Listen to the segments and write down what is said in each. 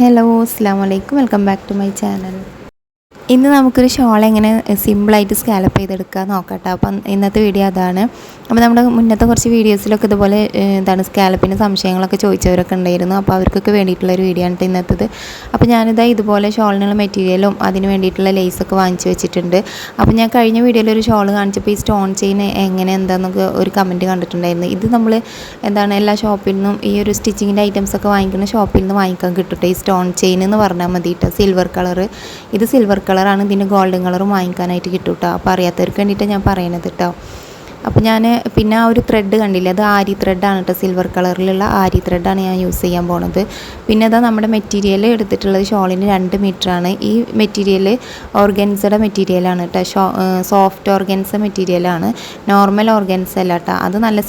Hello അസ്സാം വലൈക്കും welcome back to my channel. ഇന്ന് നമുക്കൊരു ഷോൾ എങ്ങനെ സിമ്പിളായിട്ട് സ്കാലപ്പ് ചെയ്തെടുക്കുക നോക്കട്ടെ. അപ്പം ഇന്നത്തെ വീഡിയോ അതാണ്. അപ്പോൾ നമ്മുടെ മുന്നത്തെ കുറച്ച് വീഡിയോസിലൊക്കെ ഇതുപോലെ എന്താണ് സ്കാലപ്പിന് സംശയങ്ങളൊക്കെ ചോദിച്ചവരൊക്കെ ഉണ്ടായിരുന്നു. അപ്പോൾ അവർക്കൊക്കെ വേണ്ടിയിട്ടുള്ള ഒരു വീഡിയോ ആണ് ഇന്നത്തത്. അപ്പോൾ ഞാനിതാ ഇതുപോലെ ഷോളിനുള്ള മെറ്റീരിയലും അതിന് വേണ്ടിയിട്ടുള്ള ലേസൊക്കെ വാങ്ങിച്ചു വെച്ചിട്ടുണ്ട്. അപ്പോൾ ഞാൻ കഴിഞ്ഞ വീഡിയോയിൽ ഒരു ഷോൾ കാണിച്ചപ്പോൾ ഈ സ്റ്റോൺ ചെയിൻ എങ്ങനെ എന്താണെന്നൊക്കെ ഒരു കമന്റ് കണ്ടിട്ടുണ്ടായിരുന്നു. ഇത് നമ്മൾ എന്താണ് എല്ലാ ഷോപ്പിൽ നിന്നും ഈ ഒരു സ്റ്റിച്ചിങ്ങിന്റെ ഐറ്റംസ് ഒക്കെ വാങ്ങിക്കുന്ന ഷോപ്പിൽ നിന്ന് വാങ്ങിക്കാൻ കിട്ടും ഈ സ്റ്റോൺ ചെയിൻ എന്ന് പറഞ്ഞാൽ മതി കേട്ടോ സിൽവർ കളർ ഇത് സിൽവർ കളറാണ് ഇതിന് ഗോൾഡൻ കളറും വാങ്ങിക്കാനായിട്ട് കിട്ടും കേട്ടോ അപ്പോൾ അറിയാത്തവർക്ക് വേണ്ടിയിട്ട് ഞാൻ പറയണത് കേട്ടോ അപ്പോൾ ഞാൻ പിന്നെ ആ ഒരു ത്രെഡ് കണ്ടില്ലേ? അത് ആരി ത്രെഡാണ് കേട്ടോ സിൽവർ കളറിലുള്ള ആരി ത്രെഡാണ് ഞാൻ യൂസ് ചെയ്യാൻ പോണത്. പിന്നെ അതാ നമ്മുടെ മെറ്റീരിയൽ എടുത്തിട്ടുള്ളത് ഷോളിന് രണ്ട് മീറ്ററാണ് ഈ മെറ്റീരിയൽ ഓർഗൻസയുടെ മെറ്റീരിയലാണ് കേട്ടോ ഷോ സോഫ്റ്റ് ഓർഗൻസ മെറ്റീരിയലാണ് നോർമൽ ഓർഗൻസ അല്ല കേട്ടോ അത് നല്ല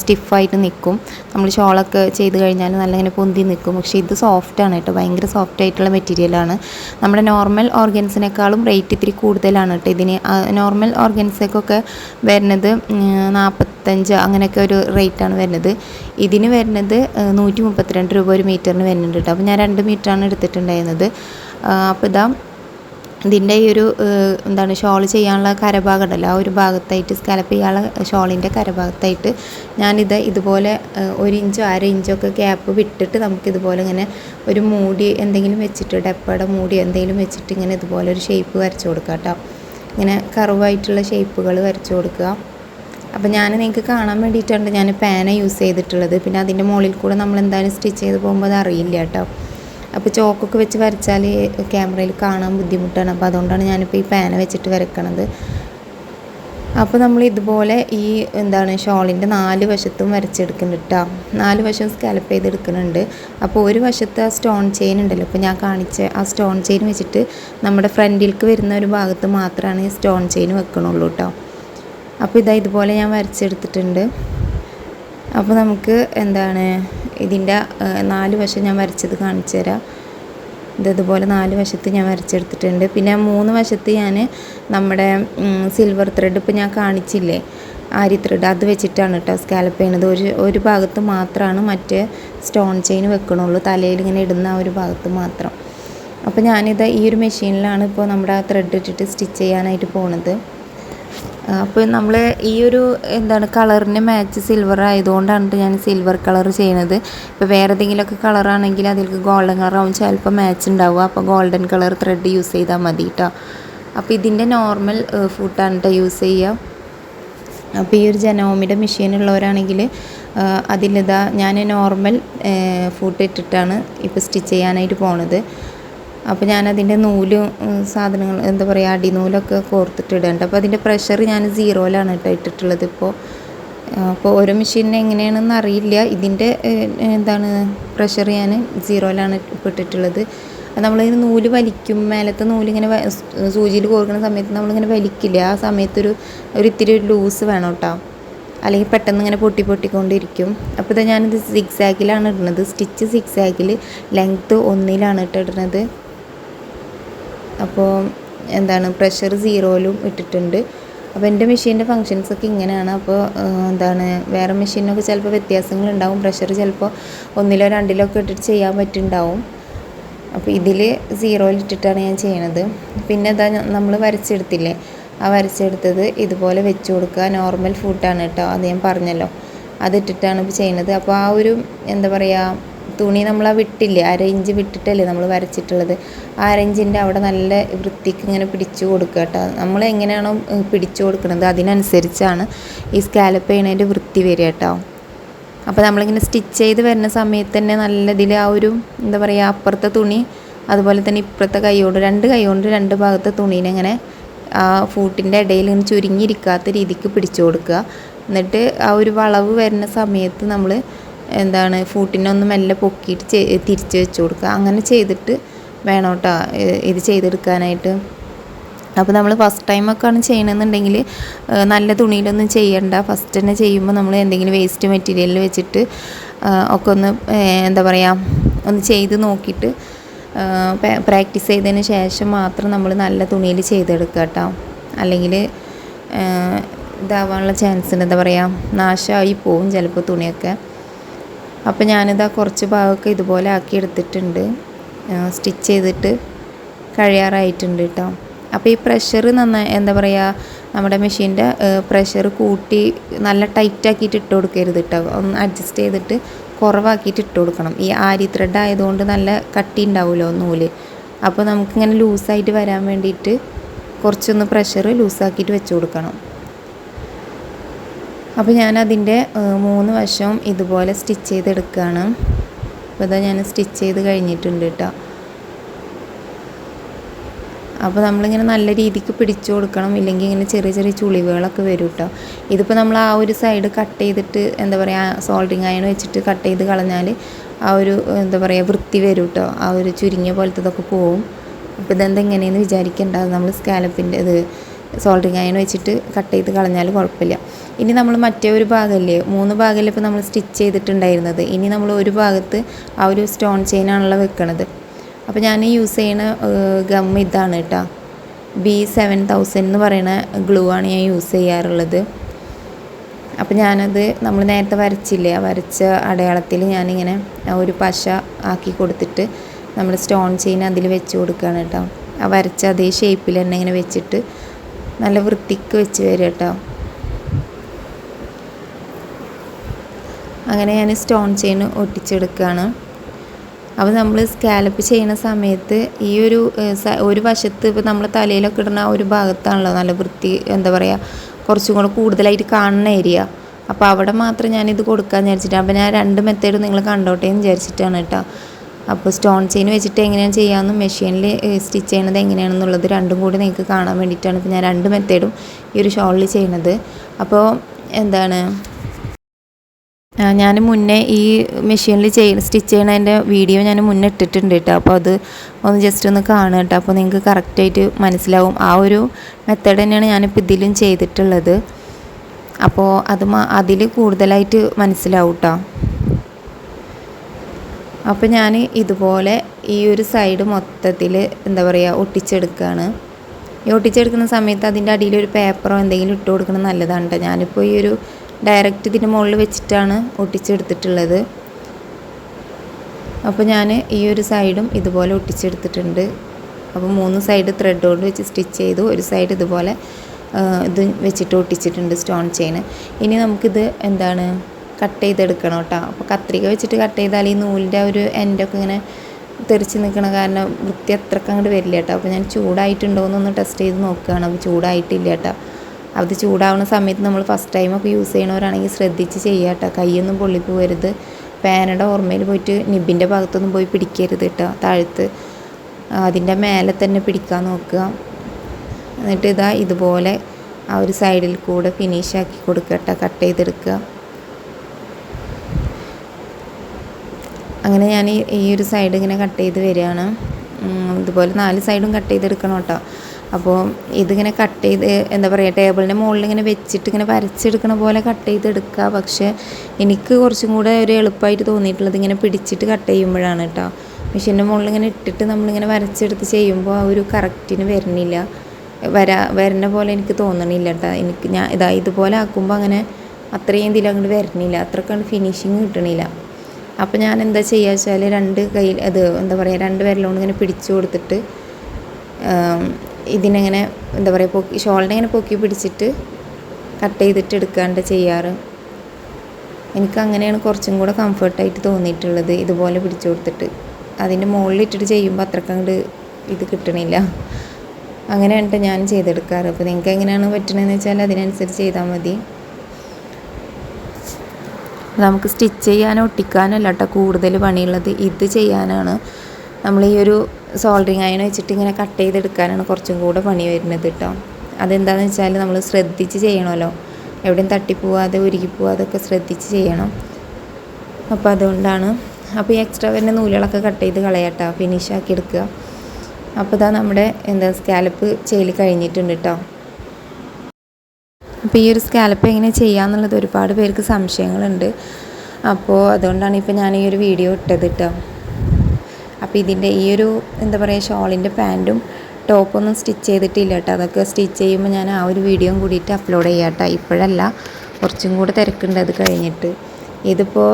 സ്റ്റിഫായിട്ട് നിൽക്കും നമ്മൾ ഷോളൊക്കെ ചെയ്ത് കഴിഞ്ഞാൽ നല്ല ഇങ്ങനെ പൊന്തി നിൽക്കും പക്ഷേ ഇത് സോഫ്റ്റാണ് കേട്ടോ ഭയങ്കര സോഫ്റ്റ് ആയിട്ടുള്ള മെറ്റീരിയലാണ് നമ്മുടെ നോർമൽ ഓർഗൻസിനേക്കാളും റേറ്റ് ഇത്തിരി കൂടുതലാണ് കേട്ടോ ഇതിന്. നോർമൽ ഓർഗൻസൊക്കെ വരുന്നത് നാൽപ്പത്തഞ്ച് അങ്ങനെയൊക്കെ ഒരു റേറ്റാണ് വരുന്നത്. ഇതിന് വരുന്നത് നൂറ്റി മുപ്പത്തിരണ്ട് രൂപ ഒരു മീറ്ററിന് വരുന്നുണ്ട് കേട്ടോ അപ്പോൾ ഞാൻ രണ്ട് മീറ്ററാണ് എടുത്തിട്ടുണ്ടായിരുന്നത്. അപ്പോൾ ഇതാ ഇതിന്റെ ഈ ഒരു എന്താണ് ഷോൾ ചെയ്യാനുള്ള കരഭാഗം ഉണ്ടല്ലോ ആ ഒരു ഭാഗത്തായിട്ട് സ്കാലപ്പ് ചെയ്യാനുള്ള ഷോളിന്റെ കരഭാഗത്തായിട്ട് ഞാനിത് ഇതുപോലെ ഒരു ഇഞ്ചോ അര ഇഞ്ചോ ഒക്കെ ഗ്യാപ്പ് വിട്ടിട്ട് നമുക്ക് ഇതുപോലെ ഇങ്ങനെ ഒരു മൂടി എന്തെങ്കിലും വെച്ചിട്ട് ഡപ്പയുടെ മൂടി എന്തെങ്കിലും വെച്ചിട്ട് ഇങ്ങനെ ഇതുപോലെ ഒരു ഷേപ്പ് വരച്ചു കൊടുക്കുക കേട്ടോ ഇങ്ങനെ കറുവായിട്ടുള്ള ഷേപ്പുകൾ വരച്ചു കൊടുക്കുക. അപ്പോൾ ഞാൻ നിങ്ങൾക്ക് കാണാൻ വേണ്ടിയിട്ടുണ്ട് ഞാൻ പാന യൂസ് ചെയ്തിട്ടുള്ളത്. പിന്നെ അതിന്റെ മുകളിൽ കൂടെ നമ്മൾ എന്തായാലും സ്റ്റിച്ച് ചെയ്ത് പോകുമ്പോൾ അത് അറിയില്ല കേട്ടോ. അപ്പോൾ ചോക്കൊക്കെ വെച്ച് വരച്ചാൽ ക്യാമറയിൽ കാണാൻ ബുദ്ധിമുട്ടാണ്. അപ്പോൾ അതുകൊണ്ടാണ് ഞാനിപ്പോൾ ഈ പാന വെച്ചിട്ട് വരക്കണത്. അപ്പോൾ നമ്മൾ ഇതുപോലെ ഈ എന്താണ് ഷോളിന്റെ നാല് വശത്തും വരച്ചെടുക്കുന്നുണ്ട് കേട്ടോ നാല് വശവും സ്കാലപ്പ് ചെയ്തെടുക്കുന്നുണ്ട്. അപ്പോൾ ഒരു വശത്ത് ആ സ്റ്റോൺ ചെയിൻ ഉണ്ടല്ലോ. ഇപ്പോൾ ഞാൻ കാണിച്ച ആ സ്റ്റോൺ ചെയിൻ വെച്ചിട്ട് നമ്മുടെ ഫ്രണ്ടിലേക്ക് വരുന്ന ഒരു ഭാഗത്ത് മാത്രമാണ് ഈ സ്റ്റോൺ ചെയിൻ വെക്കണുള്ളൂ കേട്ടോ അപ്പോൾ ഇതാ ഇതുപോലെ ഞാൻ വരച്ചെടുത്തിട്ടുണ്ട്. അപ്പോൾ നമുക്ക് എന്താണ് ഇതിന്റെ നാല് വശം ഞാൻ വരച്ചത് കാണിച്ചു തരാം. ഇത് ഇതുപോലെ നാല് വശത്ത് ഞാൻ വരച്ചെടുത്തിട്ടുണ്ട്. പിന്നെ മൂന്ന് വശത്ത് ഞാൻ നമ്മുടെ സിൽവർ ത്രെഡ് ഇപ്പോൾ ഞാൻ കാണിച്ചില്ലേ? ആരി ത്രെഡ് അത് വെച്ചിട്ടാണ് കേട്ടോ സ്കാലപ്പ് ചെയ്യണത് ഒരു ഒരു ഭാഗത്ത് മാത്രമാണ് മറ്റേ സ്റ്റോൺ ചെയിൻ വെക്കണുള്ളൂ. തലയിൽ ഇങ്ങനെ ഇടുന്ന ആ ഒരു ഭാഗത്ത് മാത്രം. അപ്പോൾ ഞാനിത് ഈ ഒരു മെഷീനിലാണ് ഇപ്പോൾ നമ്മുടെ ആ ത്രെഡ് ഇട്ടിട്ട് സ്റ്റിച്ച് ചെയ്യാനായിട്ട് പോണത്. അപ്പോൾ നമ്മൾ ഈ ഒരു എന്താണ് കളറിന് മാച്ച് സിൽവർ ആയതുകൊണ്ടാണ് ഞാൻ സിൽവർ കളർ ചെയ്യുന്നത് ഇപ്പോൾ വേറെ ഏതെങ്കിലുമൊക്കെ കളറാണെങ്കിൽ അതിലേക്ക് ഗോൾഡൻ കളർ ആവും. ചിലപ്പോൾ മാച്ച് ഉണ്ടാവുക അപ്പോൾ ഗോൾഡൻ കളർ ത്രെഡ് യൂസ് ചെയ്താൽ മതി കേട്ടോ അപ്പോൾ ഇതിന്റെ നോർമൽ ഫൂട്ടാണ് കേട്ടോ യൂസ് ചെയ്യുക അപ്പോൾ ഈ ഒരു ജനോമിയുടെ മെഷീൻ ഉള്ളവരാണെങ്കിൽ അതിലിതാ ഞാൻ നോർമൽ ഫൂട്ട് ഇട്ടിട്ടാണ് ഇപ്പോൾ സ്റ്റിച്ച് ചെയ്യാനായിട്ട് പോണത്. അപ്പോൾ ഞാനതിന്റെ നൂലും സാധനങ്ങൾ എന്താ പറയുക അടിനൂലൊക്കെ കോർത്തിട്ട് ഇടേണ്ട അപ്പോൾ അതിന്റെ പ്രഷർ ഞാൻ സീറോയിലാണ് കേട്ടോ ഇട്ടിട്ടുള്ളത് ഇപ്പോൾ അപ്പോൾ ഓരോ മെഷീനിന് എങ്ങനെയാണെന്ന് അറിയില്ല. ഇതിന്റെ എന്താണ് പ്രഷർ ഞാൻ സീറോയിലാണ് ഇപ്പോൾ ഇട്ടിട്ടുള്ളത് നമ്മൾ നൂൽ വലിക്കും മേലത്തെ നൂലിങ്ങനെ സൂചിയിൽ കോർക്കുന്ന സമയത്ത് നമ്മളിങ്ങനെ വലിക്കില്ല ആ സമയത്തൊരു ഒരു ഇത്തിരി ഒരു ലൂസ് വേണം കേട്ടോ അല്ലെങ്കിൽ പെട്ടെന്ന് ഇങ്ങനെ പൊട്ടി പൊട്ടിക്കൊണ്ടിരിക്കും. അപ്പോൾ ഇത് ഞാനിത് സിക്സാക്കിലാണ് ഇടുന്നത്. സ്റ്റിച്ച് സിക്സാക്കിൽ ലെങ്ത്ത് ഒന്നിലാണ് ഇട്ട് ഇടുന്നത്. അപ്പോൾ എന്താണ് പ്രഷർ സീറോയിലും ഇട്ടിട്ടുണ്ട്. അപ്പോൾ എന്റെ മെഷീന്റെ ഫങ്ഷൻസ് ഒക്കെ ഇങ്ങനെയാണ്. അപ്പോൾ എന്താണ് വേറെ മെഷീനൊക്കെ ചിലപ്പോൾ വ്യത്യാസങ്ങളുണ്ടാവും പ്രഷർ ചിലപ്പോൾ ഒന്നിലോ രണ്ടിലോ ഒക്കെ ഇട്ടിട്ട് ചെയ്യാൻ പറ്റുന്നുണ്ടാവും അപ്പോൾ ഇതിൽ സീറോയിൽ ഇട്ടിട്ടാണ് ഞാൻ ചെയ്യണത്. പിന്നെ ഇതാ നമ്മൾ വരച്ചെടുത്തില്ലേ? ആ വരച്ചെടുത്തത് ഇതുപോലെ വെച്ച് കൊടുക്കുക. നോർമൽ ഫുഡാണ് കേട്ടോ അത് ഞാൻ പറഞ്ഞല്ലോ. അതിട്ടിട്ടാണ് ഇപ്പോൾ ചെയ്യുന്നത് അപ്പോൾ ആ ഒരു എന്താ പറയുക തുണി നമ്മൾ ആ വിട്ടില്ലേ? അര വിട്ടിട്ടല്ലേ നമ്മൾ വരച്ചിട്ടുള്ളത്. ആ അര ഇഞ്ചിന്റെ അവിടെ നല്ല വൃത്തിക്ക് ഇങ്ങനെ പിടിച്ചു കൊടുക്കുക കേട്ടോ. നമ്മൾ എങ്ങനെയാണോ പിടിച്ചു കൊടുക്കുന്നത് അതിനനുസരിച്ചാണ് ഈ സ്കാലപ്പ് ചെയ്യണതിന്റെ വൃത്തി വരിക കേട്ടോ. അപ്പോൾ നമ്മളിങ്ങനെ സ്റ്റിച്ച് ചെയ്ത് വരുന്ന സമയത്ത് തന്നെ നല്ല ഇതിൽ ആ ഒരു എന്താ പറയുക അപ്പുറത്തെ തുണി അതുപോലെ തന്നെ ഇപ്പുറത്തെ കൈ കൊണ്ട് രണ്ട് കൈ കൊണ്ട് രണ്ട് ഭാഗത്തെ തുണീനെ ഇങ്ങനെ ആ ഫൂട്ടിന്റെ ഇടയിൽ ഇങ്ങനെ ചുരുങ്ങിയിരിക്കാത്ത രീതിക്ക് പിടിച്ചു കൊടുക്കുക. എന്നിട്ട് ആ ഒരു വളവ് വരുന്ന സമയത്ത് നമ്മൾ എന്താണ് ഫൂട്ടിനെ ഒന്ന് മെല്ലെ പൊക്കിയിട്ട് തിരിച്ച് വെച്ച് കൊടുക്കുക. അങ്ങനെ ചെയ്തിട്ട് വേണം കേട്ടോ ഇത് ചെയ്തെടുക്കാനായിട്ട്. അപ്പോൾ നമ്മൾ ഫസ്റ്റ് ടൈമൊക്കെയാണ് ചെയ്യണമെന്നുണ്ടെങ്കിൽ നല്ല തുണിയിലൊന്നും ചെയ്യണ്ട. ഫസ്റ്റ് തന്നെ ചെയ്യുമ്പോൾ നമ്മൾ എന്തെങ്കിലും വേസ്റ്റ് മെറ്റീരിയൽ വെച്ചിട്ട് ഒക്കെ ഒന്ന് എന്താ പറയുക ഒന്ന് ചെയ്ത് നോക്കിയിട്ട് പ്രാക്ടീസ് ചെയ്തതിന് ശേഷം മാത്രം നമ്മൾ നല്ല തുണിയിൽ ചെയ്തെടുക്കുക കേട്ടോ അല്ലെങ്കിൽ ഇതാവാനുള്ള ചാൻസ് ഉണ്ട് എന്താ പറയുക നാശമായി പോവും ചിലപ്പോൾ തുണിയൊക്കെ. അപ്പോൾ ഞാനിതാ കുറച്ച് ഭാഗമൊക്കെ ഇതുപോലെ ആക്കി എടുത്തിട്ടുണ്ട്. സ്റ്റിച്ച് ചെയ്തിട്ട് കഴിയാറായിട്ടുണ്ട് കേട്ടോ അപ്പോൾ ഈ പ്രഷർ നന്നായി എന്താ പറയുക നമ്മുടെ മെഷീന്റെ പ്രഷർ കൂട്ടി നല്ല ടൈറ്റാക്കിയിട്ട് ഇട്ട് കൊടുക്കരുത് കേട്ടോ ഒന്ന് അഡ്ജസ്റ്റ് ചെയ്തിട്ട് കുറവാക്കിയിട്ട് ഇട്ട് കൊടുക്കണം. ഈ ആരി ത്രെഡ് ആയതുകൊണ്ട് നല്ല കട്ടി ഉണ്ടാവുമല്ലോ നൂൽ. അപ്പോൾ നമുക്കിങ്ങനെ ലൂസായിട്ട് വരാൻ വേണ്ടിയിട്ട് കുറച്ചൊന്ന് പ്രഷർ ലൂസാക്കിയിട്ട് വെച്ച് കൊടുക്കണം. അപ്പോൾ ഞാൻ അതിന്റെ മൂന്ന് വശവും ഇതുപോലെ സ്റ്റിച്ച് ചെയ്തെടുക്കുകയാണ് അപ്പോൾ ഇതാ ഞാൻ സ്റ്റിച്ച് ചെയ്ത് കഴിഞ്ഞിട്ടുണ്ട് കേട്ടോ അപ്പോൾ നമ്മളിങ്ങനെ നല്ല രീതിക്ക് പിടിച്ചു കൊടുക്കണം. ഇല്ലെങ്കിൽ ഇങ്ങനെ ചെറിയ ചെറിയ ചുളിവുകളൊക്കെ വരും കേട്ടോ ഇതിപ്പോൾ നമ്മൾ ആ ഒരു സൈഡ് കട്ട് ചെയ്തിട്ട് എന്താ പറയുക സോൾഡിങ് അയൺ വെച്ചിട്ട് കട്ട് ചെയ്ത് കളഞ്ഞാൽ ആ ഒരു എന്താ പറയുക വൃത്തി വരും കേട്ടോ ആ ഒരു ചുരുങ്ങിയ പോലത്തതൊക്കെ പോവും. അപ്പോൾ ഇതെന്താ എങ്ങനെയെന്ന് വിചാരിക്കേണ്ട നമ്മൾ സ്കാലപ്പിന്റെ ഇത് സോൾഡറിങ് അയൺ വെച്ചിട്ട് കട്ട് ചെയ്ത് കളഞ്ഞാൽ കുഴപ്പമില്ല. ഇനി നമ്മൾ മറ്റേ ഒരു ഭാഗമല്ലേ മൂന്ന് ഭാഗമല്ലേ ഇപ്പോൾ നമ്മൾ സ്റ്റിച്ച് ചെയ്തിട്ടുണ്ടായിരുന്നത്. ഇനി നമ്മൾ ഒരു ഭാഗത്ത് ആ ഒരു സ്റ്റോൺ ചെയിനാണല്ലോ വെക്കണത്. അപ്പോൾ ഞാൻ യൂസ് ചെയ്യണ ഗം ഇതാണ് കേട്ടോ ബി സെവൻ തൗസൻഡ് എന്ന് പറയുന്ന ഗ്ലൂ ആണ് ഞാൻ യൂസ് ചെയ്യാറുള്ളത്. അപ്പോൾ ഞാനത് നമ്മൾ നേരത്തെ വരച്ചില്ലേ ആ വരച്ച അടയാളത്തിൽ ഞാനിങ്ങനെ ഒരു പശ ആക്കി കൊടുത്തിട്ട് നമ്മൾ സ്റ്റോൺ ചെയിൻ അതിൽ വെച്ച് കൊടുക്കുകയാണ് കേട്ടോ ആ വരച്ച അതേ ഷേപ്പിൽ തന്നെ ഇങ്ങനെ വെച്ചിട്ട് നല്ല വൃത്തിക്ക് വെച്ച് വരും കേട്ടോ. അങ്ങനെ ഞാൻ സ്റ്റോൺ ചെയിൻ ഒട്ടിച്ചെടുക്കുകയാണ്. അപ്പോൾ നമ്മൾ സ്കാലപ്പ് ചെയ്യുന്ന സമയത്ത് ഈ ഒരു ഒരു വശത്ത് ഇപ്പോൾ നമ്മൾ തലയിലൊക്കെ ഇടുന്ന ഒരു ഭാഗത്താണല്ലോ നല്ല വൃത്തി എന്താ പറയുക കുറച്ചും കൂടെ കൂടുതലായിട്ട് കാണുന്ന ഏരിയ. അപ്പോൾ അവിടെ മാത്രം ഞാനിത് കൊടുക്കാമെന്ന് വിചാരിച്ചിട്ടാണ്. അപ്പോൾ ഞാൻ രണ്ട് മെത്തേഡ് നിങ്ങൾ കണ്ടോട്ടെ എന്ന് വിചാരിച്ചിട്ടാണ് കേട്ടോ. അപ്പോൾ സ്റ്റോൺ ചെയിൻ വെച്ചിട്ട് എങ്ങനെയാണ് ചെയ്യാമെന്നും മെഷീനിൽ സ്റ്റിച്ച് ചെയ്യണത് എങ്ങനെയാണെന്നുള്ളത് രണ്ടും കൂടി നിങ്ങൾക്ക് കാണാൻ വേണ്ടിയിട്ടാണ് ഇപ്പോൾ ഞാൻ രണ്ട് മെത്തേഡും ഈ ഒരു ഷോളിൽ ചെയ്യണത്. അപ്പോൾ എന്താണ്? ഞാൻ മുന്നേ ഈ മെഷീനിൽ ചെയ്യ സ്റ്റിച്ച് ചെയ്യണതിന്റെ വീഡിയോ ഞാൻ മുന്നേ ഇട്ടിട്ടുണ്ട് കേട്ടോ. അപ്പോൾ അത് ഒന്ന് ജസ്റ്റ് ഒന്ന് കാണുക കേട്ടോ. അപ്പോൾ നിങ്ങൾക്ക് കറക്റ്റായിട്ട് മനസ്സിലാവും. ആ ഒരു മെത്തേഡ് തന്നെയാണ് ഞാനിപ്പോൾ ഇതിലും ചെയ്തിട്ടുള്ളത്. അപ്പോൾ അത് അതിൽ കൂടുതലായിട്ട് മനസ്സിലാവും കേട്ടോ. അപ്പോൾ ഞാൻ ഇതുപോലെ ഈ ഒരു സൈഡ് മൊത്തത്തിൽ എന്താ പറയുക ഒട്ടിച്ചെടുക്കുകയാണ് ഈ ഒട്ടിച്ചെടുക്കുന്ന സമയത്ത് അതിന്റെ അടിയിൽ ഒരു പേപ്പറോ എന്തെങ്കിലും ഇട്ട് കൊടുക്കണം നല്ലതാണ് കേട്ടോ ഞാനിപ്പോൾ ഈ ഒരു ഡയറക്റ്റ് ഇതിന്റെ മുകളിൽ വെച്ചിട്ടാണ് ഒട്ടിച്ചെടുത്തിട്ടുള്ളത്. അപ്പോൾ ഞാൻ ഈ ഒരു സൈഡും ഇതുപോലെ ഒട്ടിച്ചെടുത്തിട്ടുണ്ട്. അപ്പോൾ മൂന്ന് സൈഡ് ത്രെഡ് കൊണ്ട് വെച്ച് സ്റ്റിച്ച് ചെയ്തു. ഒരു സൈഡ് ഇതുപോലെ ഇത് വെച്ചിട്ട് ഒട്ടിച്ചിട്ടുണ്ട് സ്റ്റോൺ ചെയിൻ ഇനി നമുക്കിത് എന്താണ്? കട്ട് ചെയ്തെടുക്കണം കേട്ടോ അപ്പോൾ കത്രിക വെച്ചിട്ട് കട്ട് ചെയ്താൽ ഈ നൂലിന്റെ ഒരു എൻഡൊക്കെ ഇങ്ങനെ തെറിച്ച് നിൽക്കണ കാരണം വൃത്തി അത്രയ്ക്ക് അങ്ങോട്ട് വരില്ല കേട്ടോ അപ്പോൾ ഞാൻ ചൂടായിട്ടുണ്ടോ എന്നൊന്ന് ടെസ്റ്റ് ചെയ്ത് നോക്കുകയാണ് അപ്പോൾ ചൂടായിട്ടില്ല കേട്ടോ അത് ചൂടാവുന്ന സമയത്ത് നമ്മൾ ഫസ്റ്റ് ടൈമൊക്കെ യൂസ് ചെയ്യണവരാണെങ്കിൽ ശ്രദ്ധിച്ച് ചെയ്യുക കേട്ടോ കൈയൊന്നും പൊള്ളിപ്പോകരുത് പാനയുടെ ഓർമ്മയിൽ പോയിട്ട് നിബിന്റെ ഭാഗത്തൊന്നും പോയി പിടിക്കരുത് കേട്ടോ താഴത്ത് അതിന്റെ മേലെ തന്നെ പിടിക്കാൻ നോക്കുക. എന്നിട്ട് ഇതാ ഇതുപോലെ ആ ഒരു സൈഡിൽ കൂടെ ഫിനിഷ് ആക്കി കൊടുക്കുക കേട്ടോ കട്ട് ചെയ്തെടുക്കുക. അങ്ങനെ ഞാൻ ഈ ഒരു സൈഡ് ഇങ്ങനെ കട്ട് ചെയ്ത് വരികയാണ്. ഇതുപോലെ നാല് സൈഡും കട്ട് ചെയ്തെടുക്കണം കേട്ടോ. അപ്പോൾ ഇതിങ്ങനെ കട്ട് ചെയ്ത് എന്താ പറയുക ടേബിളിന്റെ മുകളിൽ ഇങ്ങനെ വെച്ചിട്ട് ഇങ്ങനെ വരച്ചെടുക്കണ പോലെ കട്ട് ചെയ്തെടുക്കുക പക്ഷേ എനിക്ക് കുറച്ചും കൂടെ ഒരു എളുപ്പമായിട്ട് തോന്നിയിട്ടുള്ളത് ഇങ്ങനെ പിടിച്ചിട്ട് കട്ട് ചെയ്യുമ്പോഴാണ് കേട്ടോ. മെഷീന്റെ മുകളിൽ ഇങ്ങനെ ഇട്ടിട്ട് നമ്മളിങ്ങനെ വരച്ചെടുത്ത് ചെയ്യുമ്പോൾ ആ ഒരു കറക്റ്റിന് വരണില്ല. വരാ വരണ പോലെ എനിക്ക് തോന്നണില്ല കേട്ടോ. എനിക്ക് ഞാൻ ഇതാ ഇതുപോലെ ആക്കുമ്പോൾ അങ്ങനെ അത്രയും ഇതിൽ അങ്ങോട്ട് വരുന്നില്ല അത്രക്കാണ് ഫിനിഷിങ് കിട്ടണില്ല. അപ്പോൾ ഞാൻ എന്താ ചെയ്യുക വെച്ചാൽ രണ്ട് കയ്യിൽ അത് എന്താ പറയുക രണ്ട് വിരലുകൊണ്ട് ഇങ്ങനെ പിടിച്ചു കൊടുത്തിട്ട് ഇതിനെങ്ങനെ എന്താ പറയുക പൊക്കി ഷോളിനെ ഇങ്ങനെ പൊക്കി പിടിച്ചിട്ട് കട്ട് ചെയ്തിട്ട് എടുക്കാണ്ട് ചെയ്യാറ്. എനിക്ക് അങ്ങനെയാണ് കുറച്ചും കൂടെ കംഫർട്ടായിട്ട് തോന്നിയിട്ടുള്ളത് ഇതുപോലെ പിടിച്ചു കൊടുത്തിട്ട്. അതിന്റെ മുകളിലിട്ടിട്ട് ചെയ്യുമ്പോൾ അത്രക്കങ്ങട് ഇത് കിട്ടണില്ല. അങ്ങനെയാണ് ഞാൻ ചെയ്തെടുക്കാറ്. അപ്പോൾ നിങ്ങൾക്ക് എങ്ങനെയാണ് പറ്റണതെന്ന് വെച്ചാൽ അതിനനുസരിച്ച് ചെയ്താൽ മതി. നമുക്ക് സ്റ്റിച്ച് ചെയ്യാനോ ഒട്ടിക്കാനോ കേട്ടോ കൂടുതൽ പണിയുള്ളത്. ഇത് ചെയ്യാനാണ്. നമ്മൾ ഈ ഒരു സോൾഡറിങ് അയൺ വെച്ചിട്ട് ഇങ്ങനെ കട്ട് ചെയ്തെടുക്കാനാണ് കുറച്ചും കൂടെ പണി വരുന്നത് കേട്ടോ. അതെന്താണെന്ന് വെച്ചാൽ നമ്മൾ ശ്രദ്ധിച്ച് ചെയ്യണമല്ലോ. എവിടെയും തട്ടിപ്പോവാതെ ഉരുകി പോവാതെ ഒക്കെ ശ്രദ്ധിച്ച് ചെയ്യണം. അപ്പോൾ അതുകൊണ്ടാണ്. അപ്പോൾ ഈ എക്സ്ട്രാ വരുന്ന നൂലുകളൊക്കെ കട്ട് ചെയ്ത് കളയാട്ടോ ഫിനിഷ് ആക്കി എടുക്കുക. അപ്പോൾ ഇതാ നമ്മുടെ എന്താ സ്കാലപ്പ് ചെയ്യൽ കഴിഞ്ഞിട്ടുണ്ട് കേട്ടോ. അപ്പോൾ ഈ ഒരു സ്കാലപ്പ് എങ്ങനെ ചെയ്യാമെന്നുള്ളത് ഒരുപാട് പേർക്ക് സംശയങ്ങളുണ്ട്. അപ്പോൾ അതുകൊണ്ടാണ് ഇപ്പോൾ ഞാൻ ഈ ഒരു വീഡിയോ ഇട്ടത് കേട്ടോ അപ്പോൾ ഇതിന്റെ ഈ ഒരു എന്താ പറയുക ഷോളിന്റെ പാന്റും ടോപ്പൊന്നും സ്റ്റിച്ച് ചെയ്തിട്ടില്ല കേട്ടോ അതൊക്കെ സ്റ്റിച്ച് ചെയ്യുമ്പോൾ ഞാൻ ആ ഒരു വീഡിയോയും കൂടിയിട്ട് അപ്ലോഡ് ചെയ്യാം കേട്ടോ ഇപ്പോഴല്ല കുറച്ചും കൂടെ തിരക്കുണ്ട് അത് കഴിഞ്ഞിട്ട്. ഇതിപ്പോൾ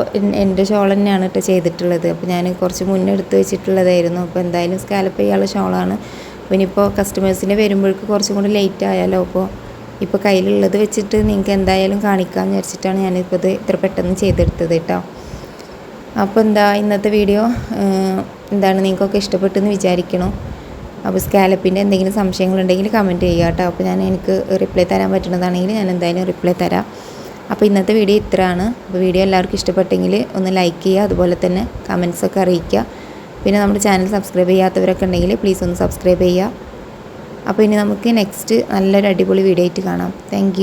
എന്റെ ഷോൾ തന്നെയാണ് കേട്ടോ ചെയ്തിട്ടുള്ളത്. അപ്പോൾ ഞാൻ കുറച്ച് മുന്നേ എടുത്ത് വെച്ചിട്ടുള്ളതായിരുന്നു. അപ്പോൾ എന്തായാലും സ്കാലപ്പ് ചെയ്യാനുള്ള ഷോളാണ്. അപ്പോൾ ഇനിയിപ്പോൾ കസ്റ്റമേഴ്സിന്റെ വരുമ്പോഴേക്ക് കുറച്ചും കൂടി ലേറ്റ് ആയാലോ? അപ്പോൾ ഇപ്പോൾ കയ്യിലുള്ളത് വെച്ചിട്ട് നിങ്ങൾക്ക് എന്തായാലും കാണിക്കാമെന്ന് വിചാരിച്ചിട്ടാണ് ഞാനിപ്പോൾ ഇത് ഇത്ര പെട്ടെന്ന് ചെയ്തെടുത്തത് കേട്ടോ അപ്പോൾ എന്താ ഇന്നത്തെ വീഡിയോ എന്താണ് നിങ്ങൾക്കൊക്കെ ഇഷ്ടപ്പെട്ടെന്ന് വിചാരിക്കണു? അപ്പോൾ സ്കാലപ്പിന്റെ എന്തെങ്കിലും സംശയങ്ങളുണ്ടെങ്കിൽ കമന്റ് ചെയ്യുക കേട്ടോ അപ്പോൾ ഞാൻ എനിക്ക് റിപ്ലൈ തരാൻ പറ്റുന്നതാണെങ്കിൽ ഞാൻ എന്തായാലും റിപ്ലൈ തരാം. അപ്പോൾ ഇന്നത്തെ വീഡിയോ ഇത്രയാണ്. അപ്പോൾ വീഡിയോ എല്ലാവർക്കും ഇഷ്ടപ്പെട്ടെങ്കിൽ ഒന്ന് ലൈക്ക് ചെയ്യുക അതുപോലെ തന്നെ കമൻസൊക്കെ അറിയിക്കുക. പിന്നെ നമ്മുടെ ചാനൽ സബ്സ്ക്രൈബ് ചെയ്യാത്തവരൊക്കെ ഉണ്ടെങ്കിൽ പ്ലീസ് ഒന്ന് സബ്സ്ക്രൈബ് ചെയ്യുക. അപ്പോൾ ഇനി നമുക്ക് നെക്സ്റ്റ് നല്ലൊരു അടിപൊളി വീഡിയോ ആയിട്ട് കാണാം. താങ്ക്